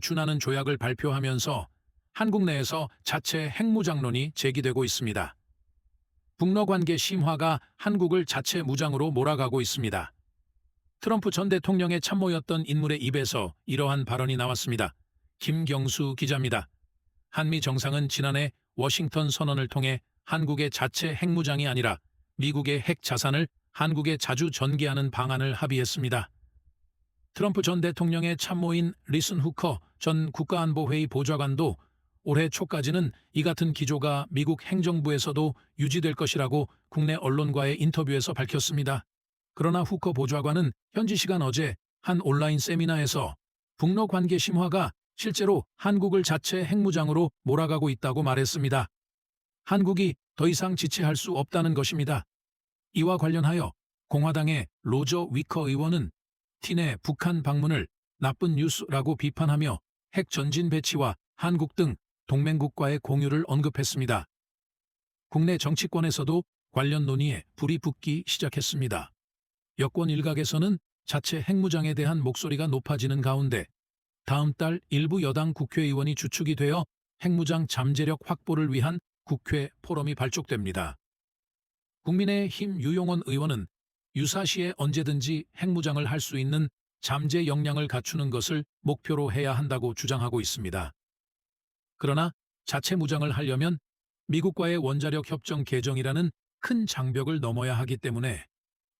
준하는 조약을 발표하면서 한국 내에서 자체 핵무장론이 제기되고 있습니다. 북러 관계 심화가 한국을 자체 무장으로 몰아가고 있습니다. 트럼프 전 대통령의 참모였던 인물의 입에서 이러한 발언이 나왔습니다. 김경수 기자입니다. 한미 정상은 지난해 워싱턴 선언을 통해 한국의 자체 핵무장이 아니라 미국의 핵 자산을 한국에 자주 전개하는 방안을 합의했습니다. 트럼프 전 대통령의 참모인 리슨 후커 전 국가안보회의 보좌관도 올해 초까지는 이 같은 기조가 미국 행정부에서도 유지될 것이라고 국내 언론과의 인터뷰에서 밝혔습니다. 그러나 후커 보좌관은 현지 시간 어제 한 온라인 세미나에서 북러 관계 심화가 실제로 한국을 자체 핵무장으로 몰아가고 있다고 말했습니다. 한국이 더 이상 지체할 수 없다는 것입니다. 이와 관련하여 공화당의 로저 위커 의원은 티네 북한 방문을 나쁜 뉴스라고 비판하며 핵 전진 배치와 한국 등 동맹국과의 공유를 언급했습니다. 국내 정치권에서도 관련 논의에 불이 붙기 시작했습니다. 여권 일각에서는 자체 핵무장에 대한 목소리가 높아지는 가운데 다음 달 일부 여당 국회의원이 주축이 되어 핵무장 잠재력 확보를 위한 국회 포럼이 발족됩니다. 국민의힘 유용원 의원은 유사시에 언제든지 핵무장을 할 수 있는 잠재 역량을 갖추는 것을 목표로 해야 한다고 주장하고 있습니다. 그러나 자체 무장을 하려면 미국과의 원자력 협정 개정이라는 큰 장벽을 넘어야 하기 때문에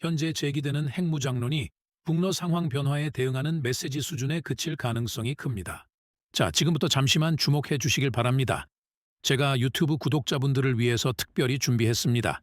현재 제기되는 핵무장론이 북러 상황 변화에 대응하는 메시지 수준에 그칠 가능성이 큽니다. 자, 지금부터 잠시만 주목해 주시길 바랍니다. 제가 유튜브 구독자분들을 위해서 특별히 준비했습니다.